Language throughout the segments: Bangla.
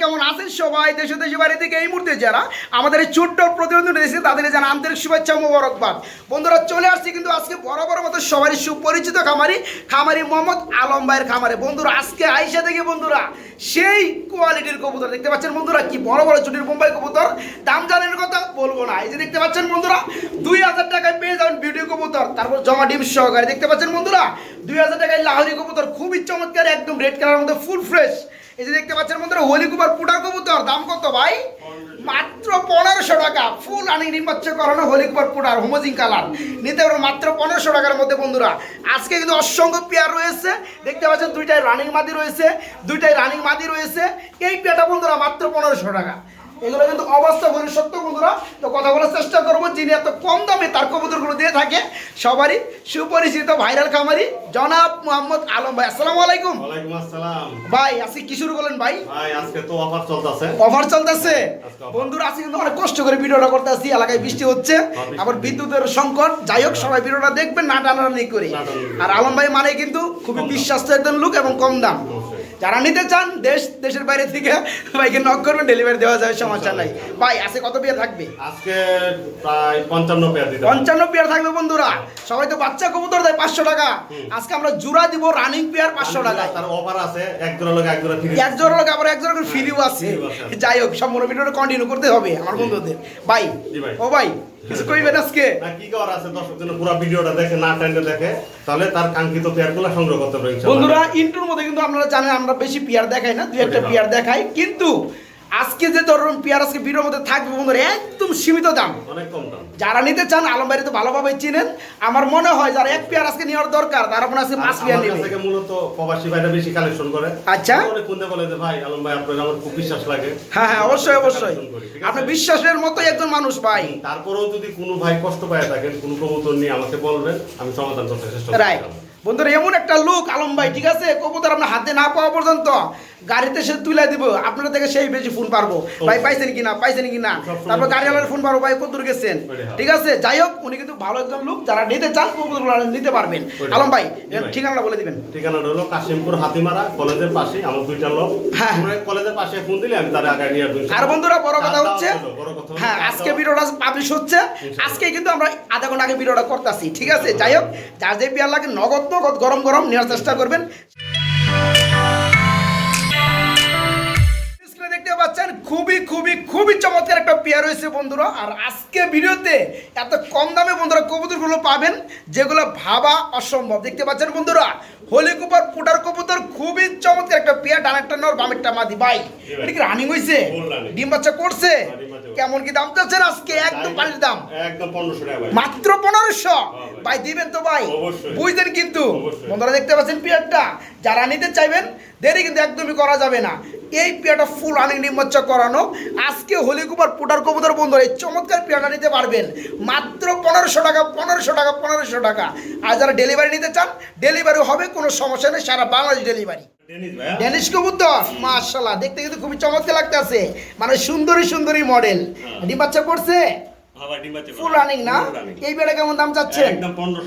কেমন আছেন সবাই? দেশে দেশে বাড়ি থেকে এই মুহূর্তে যারা আমাদের এই ছোট্ট প্রতিবন্ধী রয়েছে তাদের জানা আন্তরিক শুভেচ্ছা মোবারকবাদ। বন্ধুরা, চলে আসছি কিন্তু আজকে বরাবর মতো সবারই সুপরিচিত খামারি খামারি মোহাম্মদ আলম ভাইয়ের খামারে। বন্ধুরা, আজকে আইসা থেকে বন্ধুরা, সেই কোয়ালিটির কবুতর দেখতে পাচ্ছেন বন্ধুরা, কি বড় বড় চুটির বোম্বাই কবুতর। দাম জানেন কথা বলব না। এই যে দেখতে পাচ্ছেন বন্ধুরা, দুই হাজার টাকায় পেয়ে যাবেন ভিডিও কবুতর, তারপর জমা ডিম সহকারে। দেখতে পাচ্ছেন বন্ধুরা, দুই হাজার টাকায় লাহরি কবুতর, খুবই চমৎকার, একদম রেড কালার মধ্যে ফুল ফ্রেশ এই যে দেখতে পাচ্ছেন বন্ধুরা, হোলি কুমার পুটার কবুতর, দাম কত ভাই? মাত্র পনেরোশো টাকা। ফুল আনি নির্বাচ্য করানো হোলি কুমার পুটার হোমোজিং কালার নিতে পারবেন মাত্র পনেরোশো টাকার মধ্যে বন্ধুরা। আজকে কিন্তু অসংখ্য পেয়ার রয়েছে। দেখতে পাচ্ছেন দুইটাই রানিং মাদি রয়েছে, দুইটাই রানিং মাদি রয়েছে। এই পেয়ারটা বন্ধুরা মাত্র পনেরোশো টাকা। এগুলো কিন্তু অবস্থা বলে সত্য বন্ধুরা। তো কথা বলার চেষ্টা করব যিনি এত কম দামে তার কবুতরগুলো দিয়ে থাকে সবারই সুপরিচিত ভাইরাল খামারি জনাব মোহাম্মদ আলম ভাই। আসসালামু আলাইকুম। ওয়ালাইকুম আসসালাম। ভাই আজকে কি শুরু করলেন ভাই? ভাই আজকে তো অফার চলতেছে। অফার চলতেছে? বন্ধুরা আজকে কিন্তু অনেক কষ্ট করে ভিডিওটা করতে আসছি এলাকায় বৃষ্টি হচ্ছে আবার বিদ্যুতের সংকট। যাই হোক সবাই ভিডিওটা দেখবেন না টানাটানি করে। আর আলম ভাই মানে কিন্তু খুবই বিশ্বাস্ত একজন লোক এবং কম দাম। যারা নিতে চান দেশ দেশের বাইরে থেকে ভাইকে নক করবেন ডেলিভারি দেওয়া যাবে সমস্যা নাই। ভাই আজকে কত বিয়ে থাকবে? আজকে প্রায় পঞ্চান্ন পেয়ার দিতে। পঞ্চান্ন পেয়ার থাকবে বন্ধুরা। সবাই তো বাচ্চা কবুতর দেয় পাঁচশো টাকা। আজকে আমরা জোড়া দিব রানিং পেয়ার পাঁচশো টাকায়। তার অফার আছে এক জোড়া লোক এক জোড়া ফ্রি এক জোড়া লোক আবার এক জোড়া করে ফ্রিও আছে। যাই হোক সম্পূর্ণ ভিডিওটা কন্টিনিউ করতে হবে আমার বন্ধুদের। ভাই। ও ভাই কিছু কইবেন আজকে? কি করার আছে? দর্শক জন্য পুরো ভিডিওটা দেখে না টাইমে দেখে তাহলে তার কাঙ্ক্ষিত পেয়ারগুলো সংগ্রহ করতে পারবে বন্ধুরা ইন্টুর মধ্যে কিন্তু আপনারা জানেন আমরা বেশি পিয়ার দেখাই না দুই একটা পিয়ার দেখাই। কিন্তু আজকে যে ধরুন পিয়ার আজকে ভিডিওর মধ্যে থাকবে বন্ধুরা একদম সীমিত দাম। অনেক কম দাম। যারা নিতে চান আলম বাড়ি তো ভালোভাবে চিনেন। আমার মনে হয় যারা এক পেয়ার আজকে নেওয়ার দরকার তারা মনে আছে পাঁচ পেয়ার নেবে। মূলত প্রবাসী ভাইরা বেশি কালেকশন করে। আচ্ছা। কুন্দে বলে যে ভাই আলম ভাই আপনার আমার খুব বিশ্বাস লাগে। হ্যাঁ হ্যাঁ অবশ্যই অবশ্যই? আপনি বিশ্বাসের মতোই একজন মানুষ ভাই। তারপরেও যদি কোনো ভাই কষ্ট পায় থাকেন কোনো কবুতর নিয়ে আমাকে বলবেন আমি সমাধান করতে চেষ্টা করব। রাইট। বন্ধুরা এমন একটা লোক আলম ভাই ঠিক আছে? কবুতর আপনার হাতে না পাওয়া পর্যন্ত গাড়িতে সে তুলে দিব আপনার থেকে সেই বেশি ফোন পারব। ভাই পাইছেন কিনা? পাইছেন কিনা? তারপর গাড়িওয়ালার ফোন পারব ভাই কত দূর গেছেন? ঠিক আছে? যাই হোক উনি কিন্তু ভালো একজন লোক যারা নিতে চান নিতে পারবেন। আলম ভাই ঠিকানাটা বলে দিবেন। ঠিকানাটা হলো কাশিমপুর হাতিমারা কলেজের পাশে আমার দুইটা লোক হ্যাঁ। কলেজের পাশে ফোন দিলে আমি তার আগে নিয়ে আর বন্ধুরা বড় কথা হচ্ছে হ্যাঁ আজকে। ভিডিওটা পাবলিশ হচ্ছে। আজকে কিন্তু আমরা আধা ঘণ্টা আগে ভিডিওটা করতেছি। ঠিক আছে? যাই হোক যার যে পেয়ার লাগে নগদ নগদ গরম গরম নেওয়ার চেষ্টা করবেন। পাচ্ছেন খুবই খুবই খুবই চমৎকার একটা পেয়ার রয়েছে বন্ধুরা। আর আজকে ভিডিওতে এত কম দামে বন্ধুরা কবুতরগুলো পাবেন যেগুলো ভাবা অসম্ভব। দেখতে পাচ্ছেন বন্ধুরা হোলি কুপার পুটার কবুতর খুবই চমৎকার একটা পেয়ার ডানেরটা নর বামেরটা মাদি। ভাই এটা কি রানিং হয়েছে ডিম বাচ্চা করছে? হ্যাঁ, ডিম বাচ্চা করছে। কেমন কি দাম চাচ্ছেন আজকে? একদম পানির দাম। একদম পনেরোশো টাকা মাত্র পনেরোশো? হ্যাঁ ভাই। দিবেন তো ভাই। বুঝলেন কিন্তু। বন্ধুরা দেখতে পাচ্ছেন পেয়ারটা। যারা নিতে চাইবেন দেরি কিন্তু একদমই করা যাবে না। এই পেয়াটা ফুল আনিং নিমজ্জ করানো। আজকে হলিকুমার পুটার কবুতর বন্ধুরা এই চমৎকার পেয়াটা নিতে পারবেন। মাত্র পনেরোশো টাকা পনেরোশো টাকা পনেরোশো টাকা। আর যারা ডেলিভারি নিতে চান ডেলিভারি হবে কোনো সমস্যা নেই সারা বাংলাদেশ ডেলিভারি ডেনিশ কবুতর? মাশাল্লাহ দেখতে কিন্তু খুবই চমৎকার লাগতেছে। মানে সুন্দরী সুন্দরী মডেল ডিম বাচ্চা করছে হ্যাঁ। ফুল রানিং না? এই বেড়া কেমন দাম চাচ্ছেন?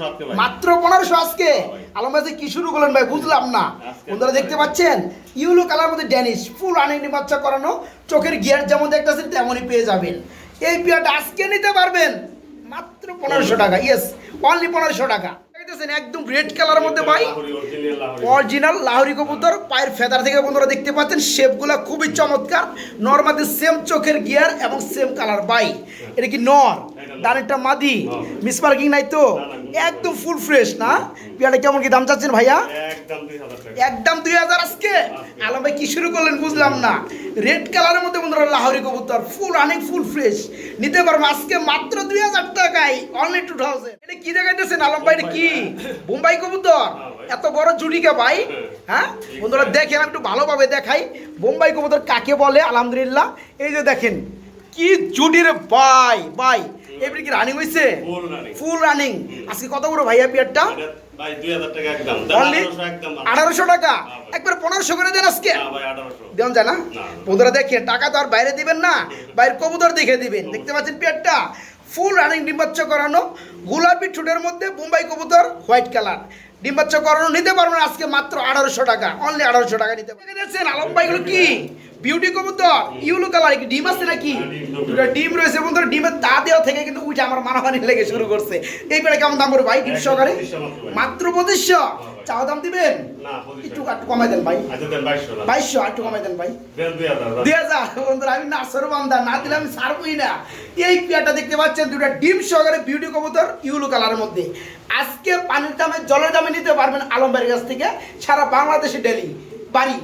আজকে ভাই। মাত্র পনেরোশো আজকে? ভাই। আলম ভাই কি শুরু করলেন ভাই বুঝলাম না। বন্ধুরা দেখতে পাচ্ছেন? ইউলো কালার মধ্যে ড্যানিশ ফুল রানিং বাচ্চা করানো। চোখের গিয়ার যেমন দেখতেছেন তেমনই পেয়ে যাবেন। এই পিয়াটা আজকে নিতে পারবেন। মাত্র পনেরোশো টাকা ইয়েস অনলি পনেরোশো টাকা। দেখতেছেন একদম রেড কালারের মধ্যে ভাই। অরিজিনাল লাহোরি কবুতর, পায়ের ফেদার থেকে বন্ধুরা দেখতে পাচ্ছেন শেপগুলো খুবই চমৎকার। নর্মাদি সেম চোখের গিয়ার এবং সেম কালার বাই এটা কি নর? ডানেরটা মাদি। মিস পার্কিং নাই তো। একদম ফুল ফ্রেশ না? পিয়াটা কেমন কি দাম চাচ্ছেন ভাইয়া? একদম দুই হাজার আজকে? আলম ভাই, কি শুরু করলেন বুঝলাম না। রেড কালারের মধ্যে বন্ধুরা লাহরি কবুতর ফুল অনেক ফুল ফ্রেশ নিতে পারব আজকে মাত্র দুই হাজার টাকায় অনলি টু থাউজেন্ড এটা কি দেখাইতেছেন? আলম ভাই এটা কি? বোম্বাই কবুতর? হ্যাঁ এত বড় জুটিকা ভাই হ্যাঁ। বন্ধুরা দেখেন আমি একটু ভালোভাবে দেখাই। বোম্বাই কবুতর কাকে বলে? আলহামদুলিল্লাহ। এই যে দেখেন কি জুটি রে ভাই ভাই। এবারে কি রানিং হয়েছে ফুল রানিং আজকে কত বড় ভাইয়া অনলি আঠারোশো টাকা? হ্যাঁ একবার পনেরোশো করে দেন আজকে? না ভাই আঠারোশো। দেন যায় না। বন্ধুরা দেখেন টাকা তো আর বাইরে দিবেন না। বাইরের কবুতর দেখে দিবেন। দেখতে পাচ্ছেন পেটটা ফুল রানিং ডিম্বাচ্চ করানো, গোলাপি ঠোঁটের মধ্যে বোম্বাই কবুতর হোয়াইট কালার ডিম্বাচ্চ করানো, নিতে পারবেন আজকে মাত্র আঠারোশো টাকা। অনলি আঠারোশো টাকা নিতে দেখছেন, আলম ভাইগুলো কি? বিউটি কবুতর ইউলো কালার কি ডিম আছে নাকি? দুটো ডিম রয়েছে বন্ধুরা ডিমের দা দেওয়া থেকে কিন্তু উঠে আমার মানামানি লেগে শুরু করছে। এই পেড়ে কেমন দাম পড়বে ভাই ডিম সহকারে মাত্র পঁচিশশো? চাও দাম দিবেন? না, 2500 একটু একটু কমাই দেন ভাই। আচ্ছা বাইশশো একটু কমাই দেন ভাই। দুই হাজার বন্ধুরা আমি নার্সার বান্দা না দিলে আমি ছাড়বই না। এই পেয়ারটা দেখতে পাচ্ছেন দুটা ডিম সহকারে বিউটি কবুতর ইউলো কালারের মধ্যে। আজকে পানির দামে জলের দামে নিতে পারবেন আলমবাড়ির কাছ থেকে সারা বাংলাদেশে ডেলি। বাড়ি।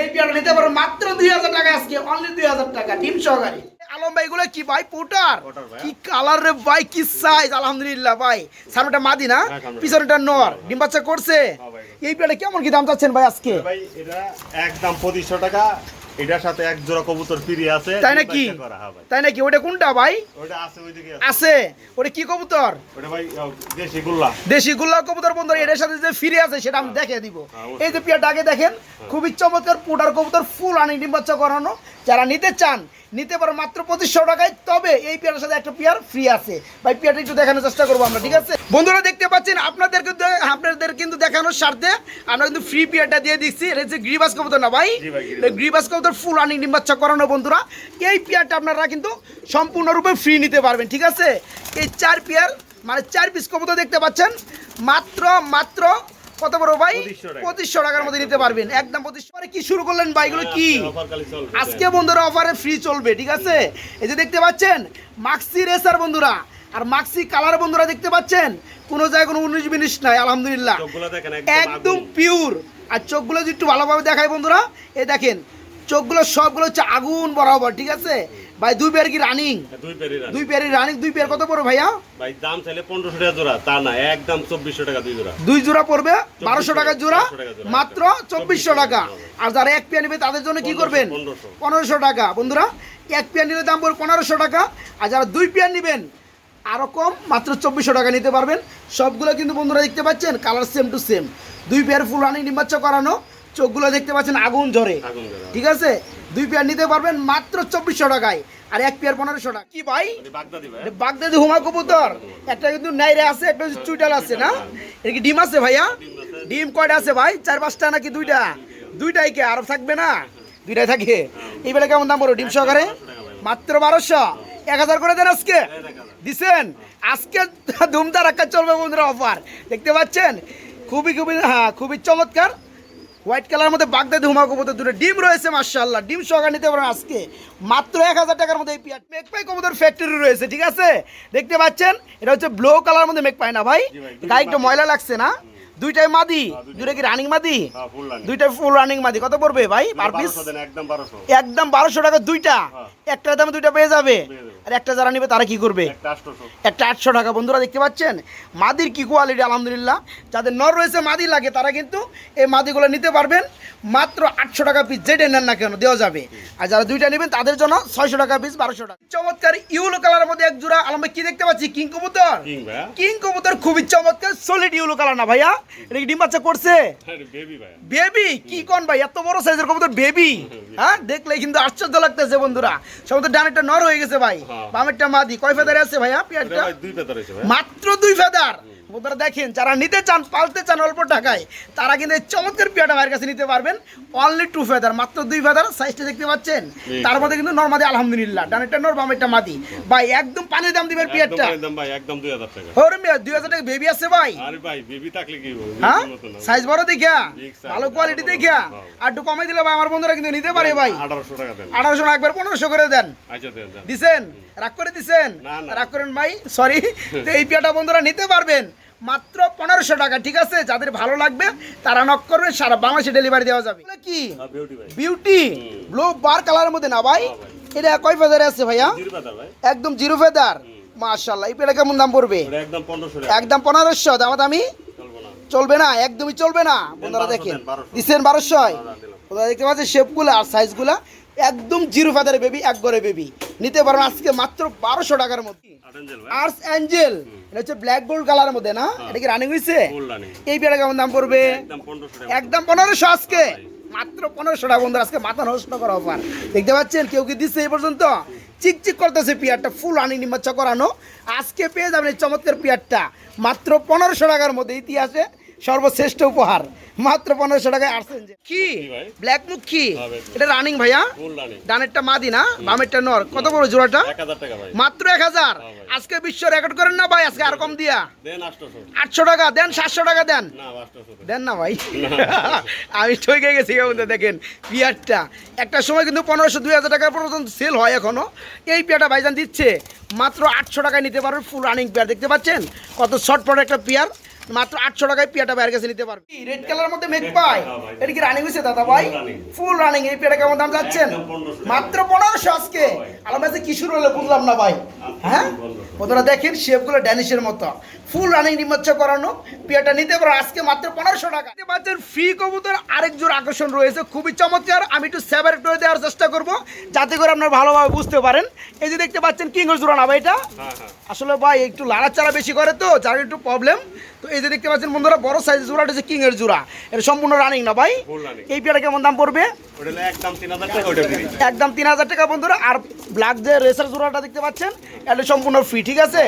এই পেয়ারটা নিতে পারো মাত্র দুই হাজার টাকা আজকে অনলি দুই হাজার টাকা ডিম সহকারে। আলম ভাই এগুলো কি ভাই পোটার। কি কালার রে ভাই কি সাইজ আলহামদুলিল্লাহ ভাই। সামনেটা মাদি না? হ্যাঁ। পিছনেটা নর। ডিম বাচ্চা করছে? হ্যাঁ এই পেয়ারটা কেমন কি দাম চাচ্ছেন ভাই আজকে? ভাই এটা একদম পঁচিশশো টাকা। এটার সাথে এক জোড়া কবুতর ফিরি আছে তাই নাকি? হ্যাঁ তাই নাকি? ওটা কোনটা ভাই? ওটা আছে ওইদিকে আছে। আছে? ওটা কি কবুতর? ওটা ভাই দেশি গুল্লা। দেশি গুল্লা কবুতর বন্ধু এটার সাথে যে ফিরে আছে সেটা আমি দেখে দিব। হ্যাঁ, এই যে পিয়াটা আগে দেখেন খুবই চমৎকার পোটার কবুতর ফুল আনি ডিম বাচ্চা করানো। যারা নিতে চান নিতে পারো মাত্র পঁচিশশো টাকায়। তবে এই পেয়ারের সাথে একটা পেয়ার ফ্রি আছে। ভাই পেয়ারটা একটু দেখানোর চেষ্টা করব আমরা ঠিক আছে? বন্ধুরা দেখতে পাচ্ছেন আপনাদের কিন্তু আপনাদের কিন্তু দেখানোর স্বার্থে আমরা কিন্তু ফ্রি পেয়ারটা দিয়ে দিচ্ছি। এটা হচ্ছে গ্রিবাস কবুতর না ভাই? গ্রিবাস। কবুতর ফুল আনি ডিম বাচ্চা করানো বন্ধুরা। এই পেয়ারটা আপনারা কিন্তু সম্পূর্ণরূপে ফ্রি নিতে পারবেন ঠিক আছে? এই চার পেয়ার মানে চার পিস কবুতর দেখতে পাচ্ছেন। মাত্র মাত্র কত বড় ভাই? 2500 টাকা। পঁচিশশো টাকার মধ্যে নিতে পারবেন। একদম পঁচিশশো। কি শুরু করলেন ভাইগুলো কি? চলবে। আজকে বন্ধুরা অফারে ফ্রি চলবে ঠিক আছে? এই যে দেখতে পাচ্ছেন মাক্সি রেসার বন্ধুরা। আর মাক্সি কালার বন্ধুরা দেখতে পাচ্ছেন? কোনো জায়গায় কোনো উনিশ বিনিশ নাই আলহামদুলিল্লাহ। একদম। পিওর আর চোখগুলো যদি একটু ভালোভাবে দেখায় বন্ধুরা এই দেখেন চোখগুলো সবগুলো হচ্ছে আগুন বরাবর ঠিক আছে? ভাই দুই পেয়ার কি রানিং দুই পেরি রানি। দুই পেয়ারের রানিং দুই পেয়ার কত পড়ো ভাইয়া? ভাই দাম চাইলে পনেরোশো টাকা জোড়া তা না একদম চব্বিশশো টাকা দুই জোড়া। দুই জোড়া পড়বে বারোশো টাকা জোড়া 1200 টাকা জোড়া, মাত্র একদম। চব্বিশশো টাকা। আর যারা এক পেয়ার নেবে তাদের জন্য কি করবেন? 1500 পনেরোশো টাকা। বন্ধুরা এক পেয়ার নিলে দাম পড়বে পনেরোশো টাকা। আর যারা দুই পেয়ার নেবেন আরও কম মাত্র চব্বিশশো টাকা নিতে পারবেন। সবগুলো কিন্তু বন্ধুরা দেখতে পাচ্ছেন কালার সেম টু সেম দুই পেয়ার ফুল রানিং নির্বাচ্য করানো। চোখগুলো দেখতে পাচ্ছেন আগুন ঝরে ঠিক আছে? দুই পেয়ার নিতে পারবেন মাত্র চব্বিশশো টাকায় আর এক পেয়ার পনেরোশো টাকা। কি ভাই? বাগদাদি হুমা কবুতর। একটা কিন্তু নাইরে আছে একটা চুইটাল আছে না? এটা কি ডিম আছে ভাইয়া? ডিম কয়টা আছে ভাই? চার পাঁচটা নাকি দুইটা? দুইটাই কে আরব থাকবে না? দুইটাই থাকে। এই বেলা কেমন দাম বলো ডিম সহকারে? মাত্র বারোশো। এক হাজার করে দেন আজকে। দিছেন? আজকে ধুমধার একটা চলবে বন্ধুরা অফার। দেখতে পাচ্ছেন? খুবই খুবই হ্যাঁ খুবই চমৎকার। হোয়াইট কালার মধ্যে বাগদাদি হুমা কবুতর দুটো ডিম রয়েছে মার্শাল্লাহ ডিম সহকারে নিতে পারেন আজকে। মাত্র এক হাজার টাকার মধ্যে এই পিয়ার মেকপাই কবুতর ফ্যাক্টরি রয়েছে ঠিক আছে? দেখতে পাচ্ছেন? এটা হচ্ছে ব্লু কালার মধ্যে মেকপাই না ভাই? গায়ে একটু ময়লা লাগছে না? দুইটাই মাদি? দুইটা কি রানিং মাদি? ফুল দুইটাই ফুল রানিং মাদি। কত পড়বে ভাই পার পিস একদম বারোশো। টাকা দুইটা। হ্যাঁ। একটার দামে দুইটা পেয়ে যাবে। আর একটা যারা নিবে তারা কি করবে? একটা আটশো টাকা। বন্ধুরা দেখতে পাচ্ছেন? মাদির কি কোয়ালিটি আলহামদুলিল্লাহ। যাদের নর রয়েছে মাদি লাগে তারা কিন্তু এই মাদিগুলো নিতে পারবেন। মাত্র আটশো টাকা পিস যেটা নেন না কেন দেওয়া যাবে। আর যারা দুইটা নেবেন তাদের জন্য ছয়শো টাকা পিস বারোশো টাকা। চমৎকার ইউলো কালারের মধ্যে এক জোড়া আলমে কি দেখতে পাচ্ছি? কিং কবুতর। কিং কবুতর খুবই চমৎকার সলিড ইউলো কালার না ভাইয়া? এটা কি ডিম বাচ্চা করছে? বেবি কি কোন ভাই? এত বড় সাইজের কবুতর বেবি হ্যাঁ দেখলে কিন্তু আশ্চর্য লাগতেছে বন্ধুরা। সব তো ডানেরটা নর হয়ে গেছে ভাই। বামেরটা মাদি। কয় ফেদারে আছে ভাইয়া পিয়ারটা দুই ভাই মাত্র দুই ফেদার? বন্ধুরা দেখেন যারা নিতে চান পালতে চান অল্প টাকায় তারা কিন্তু এই চমৎকার পিয়াটা ভাইয়ের কাছে নিতে পারবেন। অনলি টু ফেদার মাত্র দুই ফেদার সাইজটা দেখতে পাচ্ছেন? তার মধ্যে কিন্তু নর্মাদি আলহামদুলিল্লাহ। ডানেরটা নর একটা মাদি। ভাই একদম পানির দাম দিবেন একদম পিয়ারটা। কমের দাম ভাই একদম দুই হাজার টাকা। ওরে মিয়া দুই হাজার টাকা বেবি আছে ভাই। আরে ভাই বেবি থাকলে কি হবে? হ্যাঁ। সাইজ বড় দেখিয়া? ভালো কোয়ালিটি দেখিয়া? আর একটু কমে দিলে ভাই আমার বন্ধুরা কিন্তু নিতে পারে ভাই। আঠারোশো টাকা দেন। আঠারোশো না একবার পনেরোশো করে দেন। আচ্ছা দেন দেন। দিছেন? রাগ করে দিছেন? না, না। রাগ করেন ভাই সরি তো এই পিয়াটা বন্ধুরা নিতে পারবেন। মাত্র পনেরোশো টাকা ঠিক আছে? যাদের ভালো লাগবে তারা নক করবেন সারা বাংলাদেশে ডেলিভারি দেওয়া যাবে। কি? বিউটি ব্লু বার কালারের মধ্যে না ভাই? এটা কয় ফেদারে আছে ভাইয়া? জিরো পেতার ভাই। একদম জিরো ফেদার মাশাল্লাহ এই কেমন দাম পড়বে? একদম পনেরোশো দাম দামি চলবে না। একদমই চলবে না। বন্ধুরা 1200 দেখেন দেন, 1200 দিচ্ছেন বারোশোয়। হ্যাঁ, দেখতে পাচ্ছেন শেপগুলো আর সাইজগুলো একদম জিরো ফেদারে বেবি এক করে বেবি। নিতে পারেন আজকে মাত্র বারোশো টাকার মধ্যে। আর্টস অ্যাঞ্জেল এটা হচ্ছে ব্ল্যাক গোল্ড কালারের মধ্যে না? হ্যাঁ। এটা কি রানিং হয়েছে? এই পেয়ারা কেমন দাম পড়বে? একদম পনেরোশো একদম পনেরোশো আজকে। মাত্র পনেরোশো টাকা বন্ধুরা আজকে মাথা নষ্ট করা অফার। দেখতে পাচ্ছেন কেউ কি দিচ্ছে এই পর্যন্ত? চিকচিক করতেছে পিয়ারটা ফুল আনি নিমাচ্ছা করানো। আজকে পেয়ে যাবেন এই চমৎকার পিয়ারটা। মাত্র পনেরোশো টাকার মধ্যে ইতিহাসে সর্বশ্রেষ্ঠ উপহার। মাত্র পনেরোশো টাকায় আসছেন যে কি? ব্ল্যাক মুখ কি? হ্যাঁ এটা রানিং ভাইয়া? Full running. ডানেরটা মাদি না? বামেরটা নর। কত বড় জোড়াটা? মাত্র এক হাজার? হ্যাঁ আজকে বিশ্ব রেকর্ড করেন না ভাই? আজকে আর কম দিয়া। আটশো টাকা দেন সাতশো টাকা দেন। দেন না ভাই। আমি ঠকে গেছি কিন্তু দেখেন পিয়ারটা। একটা সময় কিন্তু পনেরোশো দুই হাজার টাকা পর্যন্ত সেল হয় এখনও। এই পেয়ারটা ভাইজান দিচ্ছে। মাত্র আটশো টাকায় নিতে পারবেন ফুল রানিং পেয়ার দেখতে পাচ্ছেন? কত শর্ট একটা পেয়ার মাত্র আটশো টাকায় পেয়ারটা বাইরের কাছে নিতে পারবে। রেড কালারের মধ্যে মেঘ পাই? হ্যাঁ এটা কি রানিং হয়েছে দাদা ভাই? ফুল রানিং এই পেয়ারটা কেমন দাম যাচ্ছেন? মাত্র পনেরোশো আজকে। ভাই। আলাদা কি শুরু হলো বুঝলাম না ভাই। হ্যাঁ? 1500 দেখেন শেপগুলো ড্যানিশের মতো। ফুল রানিং নিমজ্জ করানো পেয়ারটা নিতে পারো আজকে মাত্র পনেরোশো টাকা। দেখতে পাচ্ছেন ফ্রি কবুতর আরেক জোর আকর্ষণ রয়েছে খুবই চমৎকার। আমি একটু সেভার করে দেওয়ার চেষ্টা করব যাতে করে আপনারা ভালোভাবে বুঝতে পারেন। এই যে দেখতে পাচ্ছেন কিংগর জোড়া না ভাই এটা? হ্যাঁ হ্যাঁ। আসলে ভাই একটু লাড়াচাড়া বেশি করে তো যার একটু প্রবলেম তো এই যে দেখতে পাচ্ছেন বন্ধুরা বড় সাইজ জোড়াটা হচ্ছে কিংয়ের জোড়া। এটা সম্পূর্ণ রানিং না ভাই? এই পেয়ারটা কেমন দাম পড়বে? একদম তিন হাজার টাকা বন্ধুরা। আর ব্ল্যাক যে রেসার জোড়াটা দেখতে পাচ্ছেন এটা সম্পূর্ণ ফ্রি ঠিক আছে?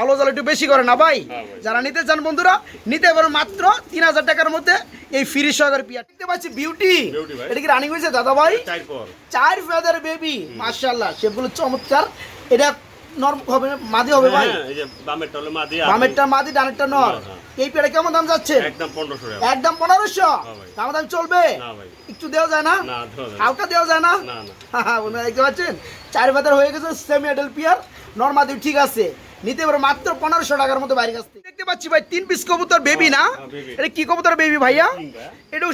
আলো জল একটু বেশি করে না ভাই? হ্যাঁ যারা নিতে চান বন্ধুরা নিতে পারেন মাত্র তিন হাজার টাকার মধ্যে এই ফ্রি সহকারে পিয়া দেখতে পাচ্ছি বিউটি এটা কি রানিং হয়েছে দাদা ভাই? চার ফেদার বেবি মার্শাল্লাহ সেগুলো চমৎকার। এটা নরম হবে মাদি হবে ভাই? হ্যাঁ, এই যে বামেরটা হলো মাদি আর বামেরটা মাদি ডানেরটা নর। হ্যাঁ। এই পেয়ারে কেমন দাম যাচ্ছে? একদম পনেরোশো একদম পনেরোশো? দাম চলবে? একটু দেওয়া যায় না? হালকা দেওয়া যায় না? হ্যাঁ, দেখতে পাচ্ছেন? চার বাজার হয়ে গেছে সেমি এডেল পিয়ার। নর্মাদি ঠিক আছে। নিতে পারো মাত্র পনেরোশো টাকার মতো বাইরে কাছ থেকে। দেখতে পাচ্ছি ভাই তিন পিস কবুতর বেবি না? হ্যাঁ, এটা কি কবুতর বেবি ভাইয়া। এটা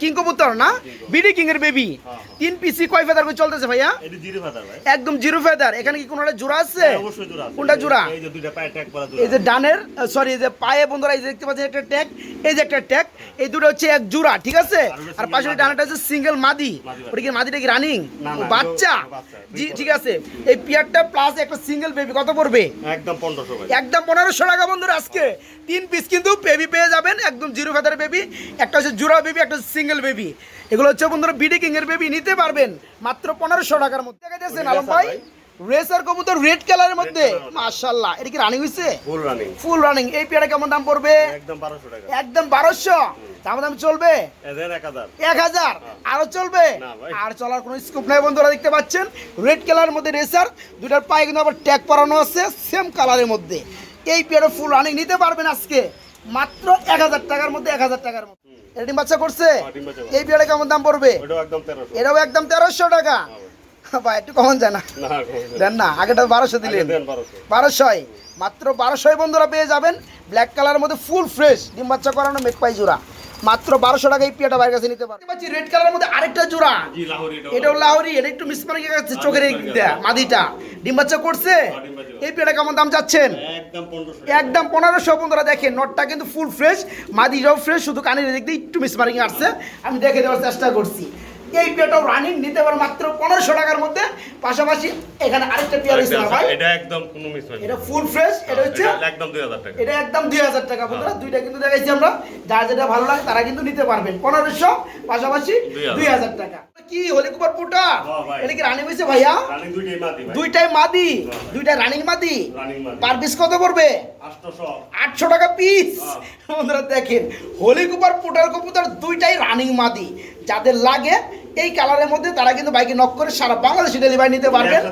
কিং কবুতর না? বিডি কিং এর বেবি হ্যাঁ, তিন পিসি কয় ফেদার করে চলতেছে ভাইয়া? একদম জিরো ফেদার এখানে কি কোনোটা জোড়া আছে? হ্যাঁ। কোনটা জোড়া? এই যে ডানের সরি এই যে পায়ে বন্ধুরা এই যে দেখতে পাচ্ছেন একটা ট্যাগ এই যে একটা ট্যাগ এই দুটো হচ্ছে এক জোড়া ঠিক আছে? আর পাশে। ডানাটা হচ্ছে সিঙ্গেল মাদি। ওটা কি মাদিটা কি রানিং বাচ্চা? জি ঠিক আছে। এই পিয়ারটা প্লাস একটা সিঙ্গেল বেবি কত পড়বে? একদম পনেরোশো একদম পনেরোশো টাকা বন্ধুরা আজকে। তিন পিস কিন্তু বেবি পেয়ে যাবেন একদম জিরো ফেদার বেবি একটা হচ্ছে জুরা বেবি একটা হচ্ছে সিঙ্গেল বেবি এগুলো হচ্ছে বন্ধুরা বিডি কিং এর বেবি নিতে পারবেন মাত্র পনেরোশো টাকার মধ্যে। দেখা যাচ্ছে আলম ভাই। রেসার কবুতর রেড কালারের মধ্যে। মাশাল্লাহ। এটা কি রানিং হয়েছে ফুল রানিং ফুল রানিং এই পেয়ারা কেমন দাম পড়বে? একদম বারোশো টাকা। একদম বারোশো? দাম দাম চলবে? এদের এক হাজার। এক হাজার? আরও চলবে? আর চলার কোনো স্কোপ নাই বন্ধুরা দেখতে পাচ্ছেন? রেড কালারের মধ্যে রেসার দুটার পায়ে কিন্তু আবার ট্যাগ পরানো আছে সেম কালারের মধ্যে। এই পেয়ারে ফুল রানিং নিতে পারবেন আজকে। মাত্র এক হাজার টাকার মধ্যে এক হাজার টাকার মধ্যে। এটা ডিম বাচ্চা করছে? হ্যাঁ। এই পেয়ারে কেমন দাম পড়বে? এটাও একদম তেরোশো। টাকা। ভাই একটু কমন যায় না। দেন না আগেটা বারোশো দিলেন। দেন বারোশো। মাত্র বারোশয় বন্ধুরা পেয়ে যাবেন। ব্ল্যাক কালারের মধ্যে ফুল ফ্রেশ ডিম বাচ্চা করানো মেকপাই জোড়া। মাত্র বারোশো টাকা এই পিয়াটা বাইরের কাছে নিতে পাচ্ছি রেড কালারের মধ্যে আরেকটা জোড়া। জি লাহোরি এটা একটু মিসমার্কে গেছে চোখের মাদিটা। ডিম বাচ্চা করছে? এই পিয়াটা কেমন দাম চাচ্ছেন? একদম পনেরোশো বন্ধুরা দেখেন নটটা কিন্তু ফুল ফ্রেশ মাদিটাও ফ্রেশ শুধু কানের দিক দিয়ে একটু মিসমার্কিং আসছে। আমি দেখে দেওয়ার চেষ্টা করছি। এই পেয়ারটাও রানিং নিতে পারো মাত্র পনেরোশো টাকার মধ্যে। পাশাপাশি এখানে আরেকটা পেয়ার হয়েছে ভাই এটা একদম কোনো মিস হয় এটা ফুল ফ্রেশ এটা হচ্ছে এটা একদম দুই হাজার টাকা। এটা একদম দুই হাজার টাকা। বন্ধুরা দুইটা কিন্তু দেখাইছি আমরা। যার যেটা ভালো লাগে তারা কিন্তু নিতে পারবেন। পনেরোশো পাশাপাশি দুই হাজার টাকা। কি হলি কুমার পুটা হ্যাঁ এটা কি রানিং হয়েছে ভাইয়া? দুইটাই মাদি দুইটাই হ্যাঁ। দুইটা রানিং মাদি? পার পিস কত পড়বে? আটশো টাকা পিস হ্যাঁ। বন্ধুরা দেখেন হোলি কুপার পুটার কবুতর দুইটাই রানিং মাদি। যাদের লাগে এই কালারের মধ্যে তারা কিন্তু বাইকে নক করে সারা বাংলাদেশে ডেলিভারি নিতে পারবেন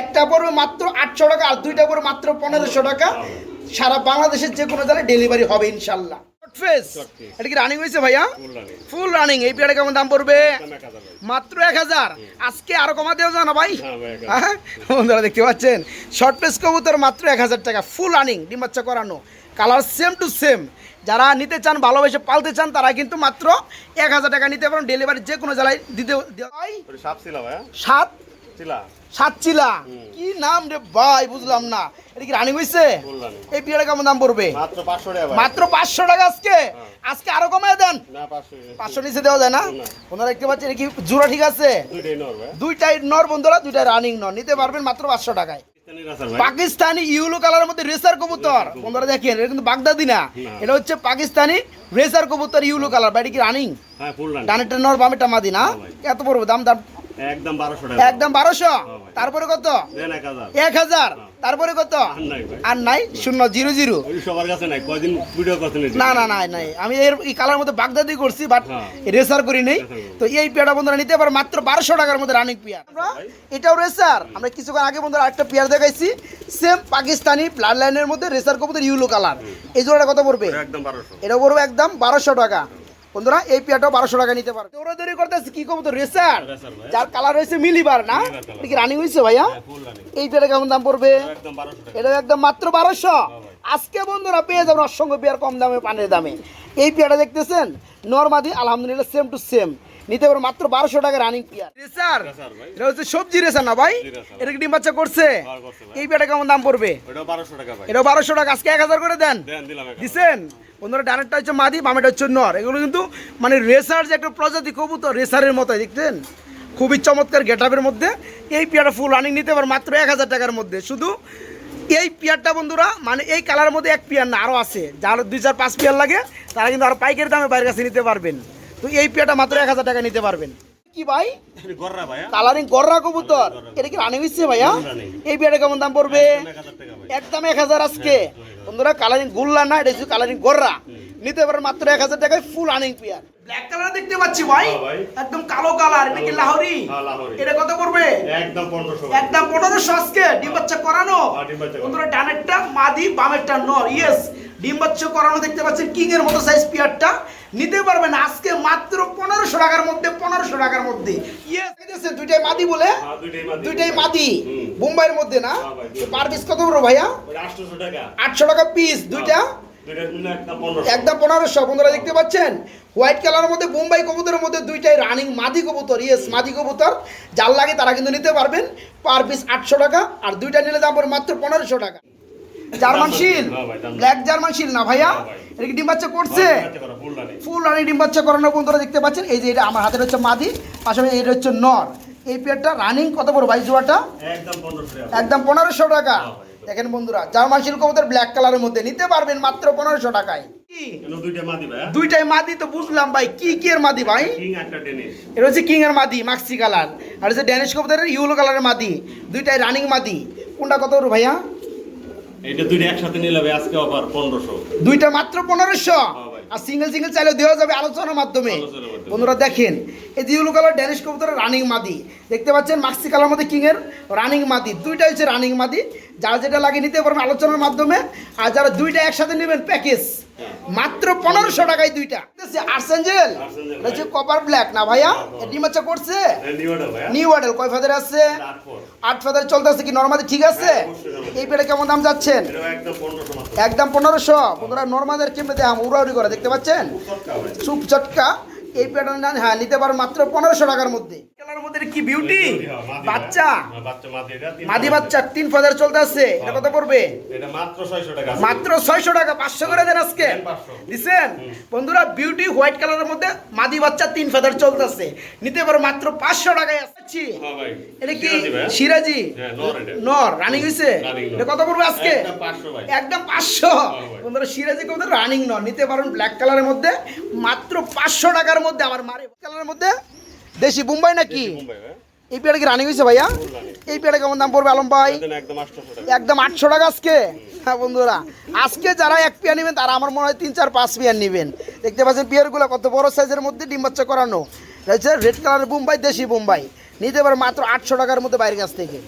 একটা পর্বে মাত্র আটশো টাকা আর দুইটা পর্বে মাত্র পনেরোশো টাকা। সারা বাংলাদেশের যে কোনো জায়গায় ডেলিভারি হবে ইনশাল্লাহ। ফেস এটা কি রানিং হয়েছে ভাইয়া? ফুল রানিং এই পিয়াটা কেমন দাম পড়বে? মাত্র এক হাজার। আজকে আরও কমাতেও জানো ভাই? হ্যাঁ। হ্যাঁ? বন্ধুরা দেখতে পাচ্ছেন? শর্ট পেস কবুতর মাত্র এক হাজার টাকা। ফুল রানিং ডিম বাচ্চা করানো। কালার সেম টু সেম যারা নিতে চান ভালোবেসে পালতে চান তারা কিন্তু মাত্র এক হাজার টাকা নিতে পারেন। ডেলিভারি যে কোনো জেলায় দিতে সাত সাতচিলা। কি নাম রে ভাই বুঝলাম না। এটা কি রানিং হয়েছে এই কেমন দাম পড়বে? মাত্র পাঁচশো টাকা মাত্র পাঁচশো টাকা আজকে? আজকে আরও কমায় দেন? পাঁচশো নিচে দেওয়া যায় না। ওনারা দেখতে পাচ্ছেন কি জোড়া ঠিক আছে? দুইটাই নর বন্ধুরা রানিং নর। নিতে পারবেন মাত্র পাঁচশো টাকায়। পাকিস্তানি ইউলো কালারের মধ্যে রেসার কবুতর। বন্ধুরা দেখেন এটা কিন্তু বাগদাদি না। এটা হচ্ছে পাকিস্তানি রেসার কবুতর ইউলো কালার। বাড়ি কি রানিং হ্যাঁ ডানেরটা নর বামেরটা মাদি না? হ্যাঁ এত পড়বে দাম দাম একদম বারোশো টাকা। একদম বারোশো? হ্যাঁ। তারপরে কত? এক হাজার। হাজার? তারপরে কত? আর নাই ভাই। আর নাই? শূন্য জিরো জিরো। ওই সবার কাছে নাই কয়দিন ভিডিও করতে না না না নাই। আমি এর এই কালার মধ্যে বাগদাদি করছি বাট হ্যাঁ। রেসার করি নেই। তো এই পেয়ারটা বন্ধুরা নিতে পারে মাত্র বারোশো টাকার মধ্যে রানিং পেয়ার। এটাও রেসার আমরা কিছুক্ষণ আগে বন্ধুরা আরেকটা পেয়ার দেখাইছি। সেম পাকিস্তানি ব্লাড লাইনের মধ্যে রেসার কবুতর ইউলো কালার এই জোড়াটা কত পড়বে? এটা একদম বারোশো। এটা পড়বে একদম বারোশো টাকা। বন্ধুরা এই পেয়ারটাও বারোশো টাকা নিতে পারো। দৌড়াদৌড়ি করতেছে কি কবুতর রেসার? রেসার ভাই। যার কালার হয়েছে মিলিবার না? এটা কি রানিং হয়েছে ভাইয়া? এই পেয়ারটা কেমন দাম পড়বে? একদম বারোশো টাকা। এটা একদম মাত্র বারোশো। আজকে বন্ধুরা পেয়ে যাবেন অসংখ্য পেয়ার কম দামে পানের দামে। এই পেয়ারটা দেখতেছেন? নর্মাদি আলহামদুলিল্লাহ সেম টু সেম নিতে পারো মাত্র বারোশো টাকা রানিং পেয়ার। রেসার? রেসার এটা হচ্ছে সবজি রেসার না ভাই? এটা কি ডিম বাচ্চা করছে? হ্যাঁ। এই পেয়ারটা কেমন দাম পড়বে? ওটাও বারোশো টাকা এটা বারোশো টাকা আজকে এক হাজার করে দেন। দেন দিলাম এখানে। দিছেন? বন্ধুরা ডানেরটা হচ্ছে মাদি বামেটা হচ্ছে নর। এগুলো কিন্তু মানে রেসার যে একটা প্রজাতি কবুতর রেসারের মতো দেখতেন খুবই চমৎকার গেটআপের মধ্যে। এই পেয়ারটা ফুল রানিং নিতে পারে মাত্র এক হাজার টাকার মধ্যে। শুধু এই পেয়ারটা বন্ধুরা মানে এই কালার মধ্যে এক পেয়ার না আরও আছে। যার দুই চার পাঁচ পেয়ার লাগে তারা কিন্তু আরও পাইকারি দামে বাইরের কাছে নিতে পারবেন। তো এই পেয়ারটা মাত্র এক হাজার টাকা নিতে পারবেন। কি ভাই? কালারিং গররা কবুতর। এটা কি রানিং হচ্ছে ভাইয়া? এই পেয়ারটা কেমন দাম পড়বে? একদম এক হাজার আজকে। বন্ধুরা কালারিং গুল্লা না এটা হচ্ছে কালারিং গররা। নিতে পারেন মাত্র এক হাজার টাকায় ফুল আনিং পেয়ার ব্ল্যাক কালার দেখতে পাচ্ছি ভাই। হ্যাঁ একদম কালো কালার এটা কি লাহোরি? হ্যাঁ, এটা কত পড়বে? একদম পনেরোশো একদম পনেরোশো আজকে। ডিম বাচ্চা করানো? হ্যাঁ, ডিম বাচ্চা বন্ধুরা ডানেরটা মাদি বামেরটা নর। ইয়েস ডিম বাচ্চা করানো দেখতে পাচ্ছেন কিং এর মতো সাইজ পেয়ারটা নিতে পারবেন আজকে মাত্র পনেরোশো টাকার মধ্যে পনেরোশো টাকার মধ্যে। মাদি বলে? হ্যাঁ, দুইটাই মাদি। বোম্বাইয়ের মধ্যে না? হ্যাঁ। পার পিস কত বড় ভাইয়া? আটশো টাকা পিস দুইটা? দুইটা একদম পনেরোশো বন্ধুরা দেখতে পাচ্ছেন? হোয়াইট কালারের মধ্যে বোম্বাই কবুতরের মধ্যে দুইটাই রানিং মাদি কবুতর ইয়েস মাদি কবুতর। যার লাগে তারা কিন্তু নিতে পারবেন। পার পিস আটশো টাকা আর দুইটা নিলে দাম পড়ে মাত্র পনেরোশো টাকা। জার্মান শিল হ্যাঁ। ব্ল্যাক জার্মান শিল না ভাইয়া? হ্যাঁ এটা কি ডিম বাচ্চা করছে? ফুল রানিং ফুল রানি ডিম বাচ্চা করানো বন্ধুরা দেখতে পাচ্ছেন। এই যে এটা আমার হাতের হচ্ছে মাদি পাশাপাশি এটা হচ্ছে নর। এই পেয়ারটা রানিং কত বড় ভাই জোয়াটা? একদম পনেরোশো টাকা। হ্যাঁ। দেখেন বন্ধুরা জার্মান কবুতর ব্ল্যাক কালারের মধ্যে নিতে পারবেন মাত্র পনেরোশো টাকায়। দুইটাই মাদি তো বুঝলাম ভাই কি কি এর মাদি ভাই? এটা হচ্ছে কিং এর মাদি মাক্সি কালার আর হচ্ছে ড্যানিশ কবুতরের ইউলো কালারের মাদি দুইটাই রানিং মাদি। কোনটা কত ভাইয়া? দুইটা একসাথে নিলে আজকে অফার পনেরোশো। দুইটা মাত্র পনেরোশো? হ্যাঁ। আর সিঙ্গেল সিঙ্গেল চাইলেও দেওয়া যাবে আলোচনার মাধ্যমে। বন্ধুরা দেখেন এই যে কালার ড্যানিশ কবুতরের রানিং মাদি দেখতে পাচ্ছেন মাক্সি কালার মধ্যে কিংয়ের এর রানিং মাদি দুইটা হচ্ছে রানিং মাদি। যারা যেটা লাগে নিতে পারবেন আলোচনার মাধ্যমে আর যারা দুইটা একসাথে নেবেন প্যাকেজ মাত্র পনেরোশো টাকায় দুইটা। আর্সেঞ্জেল হচ্ছে কপার ব্ল্যাক না ভাইয়া ডিম বাচ্চা করছে? নিউ মডেল কয় ফাদার আছে? আট ফাদার চলতেছে কি নর্মালি ঠিক আছে? হ্যাঁ, normal। এই পেটে কেমন দাম যাচ্ছেন? একদম পনেরোশো বন্ধুরা নর্মালের কেমনে দেখাম উড়াউড়ি করে দেখতে পাচ্ছেন? সুপ চটকা। এই প্যাটার্ন হ্যাঁ নিতে পারো মাত্র পনেরোশো টাকার মধ্যে। কালার মধ্যে কি বিউটি হ্যাঁ, বাচ্চা? হ্যাঁ, মাদি বাচ্চা তিন ফাদার চলতে আছে এটা কত পড়বে? মাত্র ছয়শো টাকা। মাত্র ছয়শো টাকা পাঁচশো করে দেন আজকে। দেন 500 দিছেন? বন্ধুরা বিউটি হোয়াইট কালারের মধ্যে মাদি বাচ্চা তিন ফাদার চলতেছে নিতে পারো মাত্র পাঁচশো টাকায় আসছি হ্যাঁ এটা কি সিরাজি? হ্যাঁ, নর রানিং হইছে? Running এটা কত পড়বে আজকে? একদম 500 ভাই। একদম পাঁচশো। বন্ধুরা সিরাজি কত রানিং নর। নিতে পারেন ব্ল্যাক কালারের মধ্যে মাত্র পাঁচশো টাকার মধ্যে আমার মারে। কালারের মধ্যে দেশি মুম্বাই নাকি? এই পেয়ারা কি রানিং হয়েছে ভাইয়া? এই পেয়ারা কেমন দাম পড়বে আলম ভাই? একদম আটশো টাকা আজকে? হ্যাঁ বন্ধুরা আজকে যারা এক পেয়ার নেবেন তারা আমার মনে হয় তিন চার পাঁচ পেয়ার নেবেন। দেখতে পাচ্ছেন পেয়ারগুলো কত বড় সাইজের মধ্যে ডিম বাচ্চা করানো। রয়েছে রেড কালারের বোম্বাই দেশি বোম্বাই নিতে পারে মাত্র আটশো টাকার মধ্যে বাইরের কাছ থেকে।